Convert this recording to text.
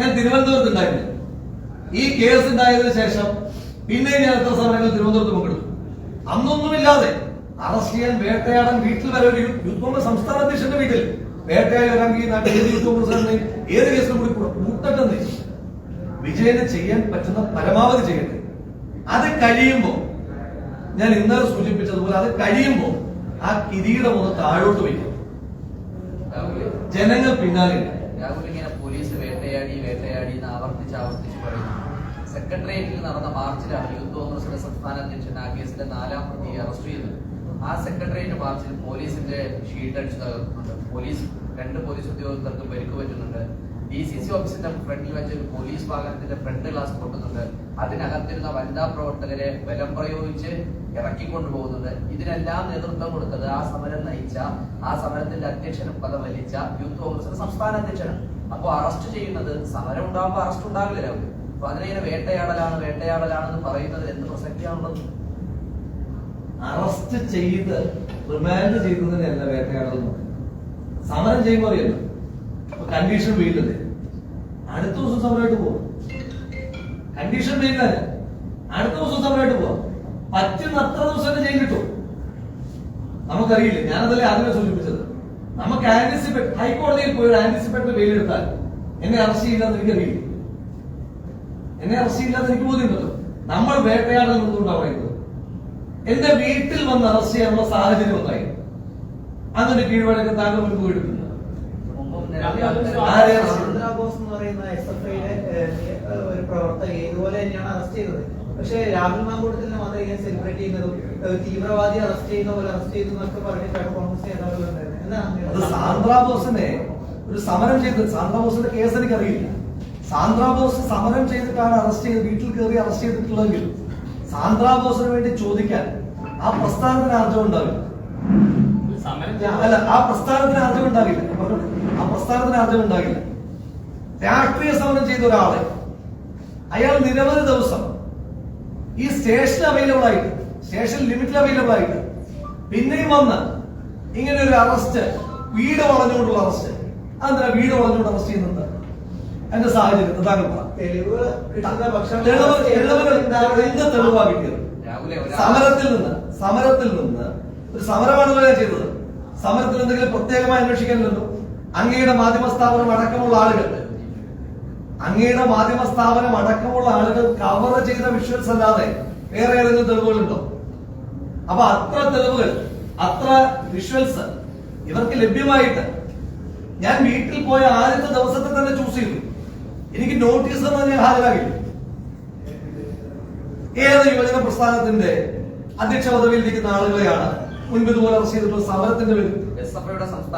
ഞാൻ തിരുവനന്തപുരത്ത് ഉണ്ടായിരുന്നു. ഈ കേസ് ഉണ്ടായതിനു ശേഷം പിന്നെ ഞാൻ എത്ര സമരങ്ങൾ തിരുവനന്തപുരത്ത് പങ്കെടുത്തു. അന്നൊന്നുമില്ലാതെ അറസ്റ്റ് ചെയ്യാൻ വേട്ടയാടാൻ വീട്ടിൽ വരെ ഒരു യൂത്ത് കോൺഗ്രസ് സംസ്ഥാന അധ്യക്ഷന്റെ വീട്ടിൽ വേട്ടയാടി ഈ നാട്ടിൽ ഏത് യൂത്ത് കോൺഗ്രസ് ഏത് കേസിലും കൂടി കൂട്ടട്ടെന്ന് വിജയന് ചെയ്യാൻ പറ്റുന്ന പരമാവധി ചെയ്യട്ടെ. അത് കഴിയുമ്പോ ഞാൻ ഇന്നലെ സൂചിപ്പിച്ചതുപോലെ അത് കഴിയുമ്പോ ആ കിരീടം ഒന്ന് താഴോട്ട് വയ്ക്കും. ജനങ്ങൾ പിന്നാലെ രാഹുൽ ഇങ്ങനെ പോലീസ് വേട്ടയാടി വേട്ടയാടി എന്ന് ആവർത്തിച്ച് ആവർത്തിച്ച് പറയുന്നു. സെക്രട്ടേറിയറ്റിൽ നടന്ന മാർച്ചിലാണ് യൂത്ത് കോൺഗ്രസിന്റെ സംസ്ഥാന അധ്യക്ഷൻ ആ നാലാം പ്രതിയെ അറസ്റ്റ് ചെയ്തത്. ആ സെക്രട്ടേറിയറ്റ് മാർച്ചിൽ പോലീസിന്റെ ഷീൽഡ് അടിച്ചു തകർക്കുന്നുണ്ട്. പോലീസ് രണ്ട് പോലീസ് ഉദ്യോഗസ്ഥർക്ക് പരിക്ക് പറ്റുന്നുണ്ട്. ഡി സി സി ഓഫീസിന്റെ ഫ്രണ്ടിൽ വെച്ച് ഒരു പോലീസ് വാഹനത്തിന്റെ ഫ്രണ്ട് ഗ്ലാസ് പൊട്ടുന്നുണ്ട്. അതിനകത്തിരുന്ന വനിതാ പ്രവർത്തകരെ ബലം പ്രയോഗിച്ച് ഇറക്കിക്കൊണ്ടുപോകുന്നത് ഇതിനെല്ലാം നേതൃത്വം കൊടുത്തത് ആ സമരം നയിച്ച ആ സമരത്തിന്റെ അധ്യക്ഷനും പദം വലിച്ച യൂത്ത് കോൺഗ്രസിന്റെ സംസ്ഥാന അധ്യക്ഷനാണ്. അപ്പൊ അറസ്റ്റ് ചെയ്യുന്നത് സമരം ഉണ്ടാകുമ്പോൾ അറസ്റ്റ് ഉണ്ടാകില്ല അവർക്ക് അപ്പൊ അതിനെ വേട്ടയാടലാണ് വേട്ടയാടലാണെന്ന് പറയുന്നത് എന്ത് പ്രസക്തിയാണുള്ളത്? അറസ്റ്റ് ചെയ്ത് റിമാൻഡ് ചെയ്യുന്നതിനല്ല വേട്ടയാടൽ സമരം ചെയ്യുമ്പോൾ അറിയല്ലോ കണ്ടീഷൻ വീട്ടിലെ അടുത്ത ദിവസം സമരമായിട്ട് പോവാം. കണ്ടീഷൻ വീട്ടിലെ അടുത്ത ദിവസം സമരമായിട്ട് പോവാം. പറ്റുന്ന അത്ര ദിവസം ജയിൽ കിട്ടും. നമുക്കറിയില്ല ഞാനതല്ലേ ആദ്യമേ സൂചിപ്പിച്ചത്. നമുക്ക് ആന്റിസിപ്പേറ്റ് ഹൈക്കോടതിയിൽ പോയി ആന്റിസിപ്പേറ്റ് വെയിൽ എടുത്താൽ എന്നെ അറസ്റ്റ് ചെയ്യില്ലെന്ന് എനിക്കറിയില്ല? എന്നെ അറസ്റ്റ് ചെയ്യില്ലെന്ന് എനിക്ക് ബോധ്യമുണ്ടല്ലോ നമ്മൾ വേട്ടയാടൽ എന്തുകൊണ്ടാണ് പറയുന്നത്. എന്റെ വീട്ടിൽ വന്ന് അറസ്റ്റ് ചെയ്യാനുള്ള സാഹചര്യം ഉണ്ടായി. അതിന്റെ കീഴ്വഴക്കം താങ്കൾ മുൻപ് എടുക്കുന്നത് ഒരു പ്രവർത്തകയെ ഇതുപോലെ തന്നെയാണ് അറസ്റ്റ് ചെയ്തത്. പക്ഷേ രാഹുൽ മാങ്കൂട്ടത്തിന് മാത്രം ഇങ്ങനെ സെലിബ്രേറ്റ് ചെയ്യുന്നതും തീവ്രവാദി അറസ്റ്റ് ചെയ്യുന്ന പോലെ അറസ്റ്റ് ചെയ്തു എന്നൊക്കെ പറഞ്ഞിട്ടാണ് കോൺഗ്രസ് നേതാവ് അത് സാന്ദ്രാബോസിനെ ഒരു സമരം ചെയ്ത് സാന്ദ്രാബോസിന്റെ കേസ് എനിക്കറിയില്ല. സാന്ദ്രാബോസ് സമരം ചെയ്തിട്ടാണ് അറസ്റ്റ് ചെയ്ത് വീട്ടിൽ കയറി അറസ്റ്റ് ചെയ്തിട്ടുള്ളതെങ്കിൽ സാന്ദ്രാബോസിന് വേണ്ടി ചോദിക്കാൻ ആ പ്രസ്ഥാനത്തിന് ആർജവം ഉണ്ടാവില്ല. അല്ല ആ പ്രസ്ഥാനത്തിന് ആർജവം ഉണ്ടാകില്ല. ആ പ്രസ്ഥാനത്തിന് ആർജവം ഉണ്ടാകില്ല. രാഷ്ട്രീയ സമരം ചെയ്ത ഒരാളെ അയാൾ നിരവധി ദിവസം ഈ സ്റ്റേഷൻ അവൈലബിൾ ആയിട്ട് സ്റ്റേഷൻ ലിമിറ്റിൽ അവൈലബിൾ ആയിട്ട് പിന്നെയും വന്ന് ഇങ്ങനെ ഒരു അറസ്റ്റ് വീട് വളഞ്ഞുകൊണ്ടുള്ള അറസ്റ്റ് അതെന്താ വീട് വളഞ്ഞുകൊണ്ട് അറസ്റ്റ് ചെയ്യുന്നത്? എന്റെ സാഹചര്യം താങ്കൾ എന്ത് തെളിവാ കിട്ടിയത്? സമരത്തിൽ നിന്ന് സമരത്തിൽ നിന്ന് ഒരു സമരമാണല്ലോ ഞാൻ ചെയ്തത്. സമരത്തിൽ എന്തെങ്കിലും പ്രത്യേകമായി അന്വേഷിക്കാനില്ലല്ലോ അങ്ങയുടെ മാധ്യമ സ്ഥാപനം അടക്കമുള്ള ആളുകൾ. അങ്ങയുടെ മാധ്യമ സ്ഥാപനം അടക്കമുള്ള ആളുകൾ കവർ ചെയ്ത വിഷ്വൽസ് അല്ലാതെ വേറെ ഏതെങ്കിലും തെളിവുകളുണ്ടോ? അപ്പൊ അത്ര തെളിവുകൾ അത്ര വിഷ്വൽസ് ഇവർക്ക് ലഭ്യമായിട്ട് ഞാൻ വീട്ടിൽ പോയ ആദ്യത്തെ ദിവസത്തെ തന്നെ ചൂസ് ചെയ്തു. എനിക്ക് നോട്ടീസ് തന്നെ ഹാജരാകില്ല. ഏത് യുവജന പ്രസ്ഥാനത്തിന്റെ അധ്യക്ഷ പദവിയിലിരിക്കുന്ന ആളുകളെയാണ് മുൻപ് ഇതുപോലെ അറസ്റ്റ് ചെയ്തിട്ടുള്ള സമരത്തിന്റെ പേരിൽ എസ് എഫ് ഐയുടെ സംസ്ഥാന